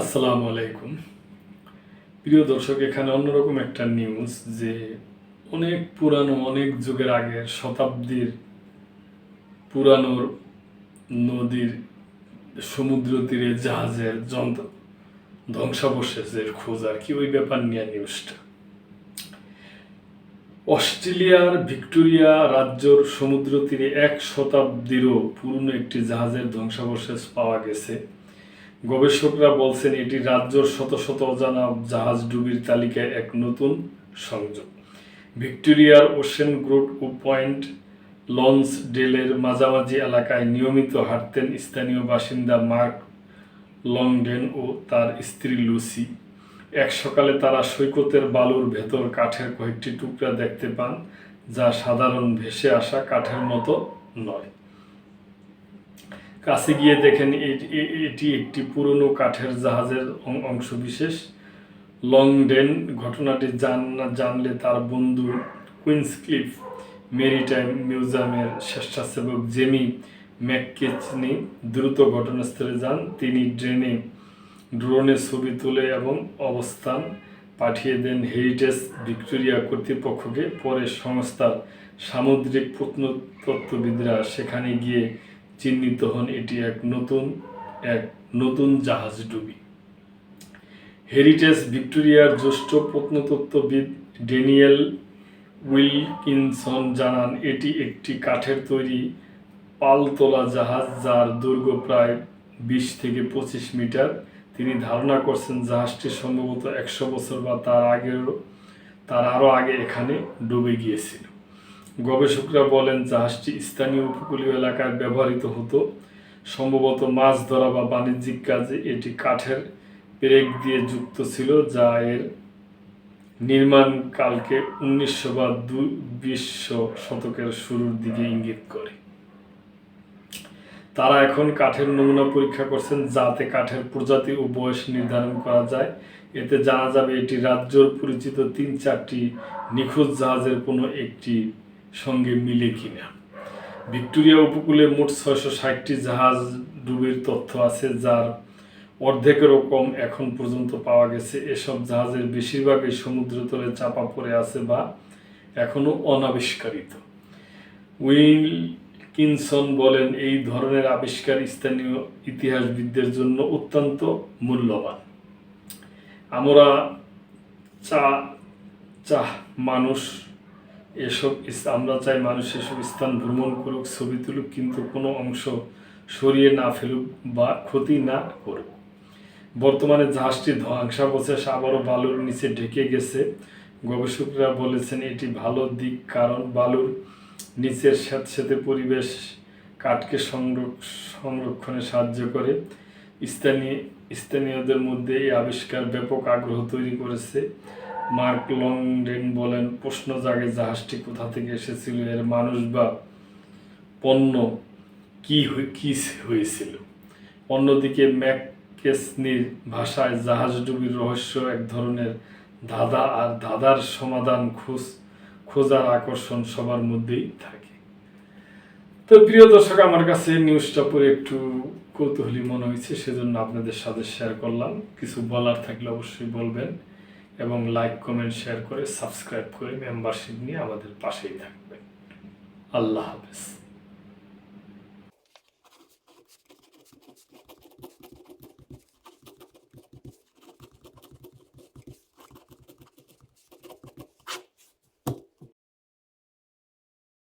আসসালামু আলাইকুম। প্রিয় দর্শক, এখানে অন্যরকম একটা নিউজ যে অনেক পুরানো, অনেক যুগের আগের শতাব্দীর পুরানো নদীর সমুদ্র তীরে জাহাজের যন্ত্র ধ্বংসাবশেষের খোঁজ আর কি, ওই ব্যাপার নিয়ে নিউজটা অস্ট্রেলিয়ার ভিক্টোরিয়া রাজ্যর সমুদ্র তীরে এক শতাব্দীরও পুরনো একটি জাহাজের ধ্বংসাবশেষ পাওয়া গেছে। গবেষকরা বলছেন, এটি রাজ্যর শত শত অজানা জাহাজ ডুবির তালিকায় এক নতুন সংযোগ। ভিক্টোরিয়ার ওশেন গ্রুট ও পয়েন্ট লঞ্চ ডেলের মাঝামাঝি এলাকায় নিয়মিত হাঁটতেন স্থানীয় বাসিন্দা মার্ক লংডেন ও তার স্ত্রী লুসি। এক সকালে তারা সৈকতের বালুর ভেতর কাঠের কয়েকটি টুকরা দেখতে পান, যা সাধারণ ভেসে আসা কাঠের মতো নয়। কাছে গিয়ে দেখেন এটি একটি পুরনো কাঠের জাহাজের অং- অংশবিশেষ লংডেন ঘটনাটি জান জানলে তার বন্ধু কুইন্সক্লিফ মেরিটাইম মিউজিয়ামের স্বেচ্ছাসেবক জেমি ম্যাককেচনি দ্রুত ঘটনাস্থলে যান। তিনি ড্রেনে ড্রোনে ছবি তুলে এবং অবস্থান পাঠিয়ে দেন হেরিটেজ ভিক্টোরিয়া কর্তৃপক্ষকে। পরে সংস্থার সামুদ্রিক প্রত্নতত্ত্ববিদরা সেখানে গিয়ে চিহ্নিত হন এটি এক নতুন এক নতুন জাহাজ ডুবি। হেরিটেজ ভিক্টোরিয়ার জ্যেষ্ঠ প্রত্নতত্ত্ববিদ ড্যানিয়েল উইলকিনসন জানান, এটি একটি কাঠের তৈরি পালতোলা জাহাজ যার দৈর্ঘ্য প্রায় বিশ থেকে পঁচিশ মিটার। তিনি ধারণা করছেন জাহাজটি সম্ভবত একশো বছর বা তার আগেও তার আরও আগে এখানে ডুবে গিয়েছিল। গবেষকরা বলেন জাহাজটি স্থানীয় উপকূলীয় এলাকায় ব্যবহৃত হতো। সম্ভবত মাছ ধরা বা বাণিজ্যিক কাজে এটি কাঠের পেরেক দিয়ে যুক্ত ছিল, যা এর নির্মাণকালকে উনিশশো বা দুই বিশ শতকের শুরুর দিকে ইঙ্গিত করে। তারা এখন কাঠের নমুনা পরীক্ষা করছেন যাতে কাঠের প্রজাতি ও বয়স নির্ধারণ করা যায়। এতে জানা যাবে এটি রাজ্যর পরিচিত তিন চারটি নিখোঁজ জাহাজের কোনো একটি সঙ্গে মিলে কিনা। ভিক্টোরিয়া উপকূলে মোট ছয়শো ষাটটি জাহাজ ডুবির তথ্য আছে, যার অর্ধেকেরও কম এখন পর্যন্ত পাওয়া গেছে। এসব জাহাজের বেশিরভাগই সমুদ্রতলে চাপা পড়ে আছে বা এখনও অনাবিষ্কারিত। উইলকিনসন বলেন, এই ধরনের আবিষ্কার স্থানীয় ইতিহাসবিদদের জন্য অত্যন্ত মূল্যবান। আমরা চা, চাহ মানুষ এসব আমরা চাই মানুষ এসব স্থান ভ্রমণ করুক, ছবি তুলুক, কিন্তু কোনো অংশ সরিয়ে না ফেলুক বা ক্ষতি না করুক। বর্তমানে জাহাজটি ধ্বংসাবশেষ, আবারও বালুর নিচে ঢেকে গেছে। গবেষকরা বলেছেন এটি ভালো দিক, কারণ বালুর নিচের স্যাঁতস্যাঁতে পরিবেশ কাঠকে সংরক- সংরক্ষণে সাহায্য করে। স্থানীয় স্থানীয়দের মধ্যে এই আবিষ্কার ব্যাপক আগ্রহ তৈরি করেছে। মার্ক লংডেন বলেন, প্রশ্ন জাগে জাহাজটি কোথা থেকে এসেছিল? এর মানুষ বা পণ্য কি কি হয়েছিল? অন্যদিকে ম্যাককেসনির ভাষায় জাহাজ ডুবির রহস্য এক ধরনের ধাঁধা আর ধাঁধার সমাধান খোঁজ, খোঁজার আকর্ষণ সবার মধ্যেই থাকে। তো প্রিয় দর্শক, আমার কাছে নিউজটা পরে একটু কৌতূহলী মনে হয়েছে, সেজন্য আপনাদের সাথে শেয়ার করলাম। কিছু বলার থাকলে অবশ্যই বলবেন। এবং লাইক কমেন্ট শেয়ার করে সাবস্ক্রাইব করে মেম্বারশিপ নিয়ে আমাদের পাশেই থাকবেন। আল্লাহ হাফেজ।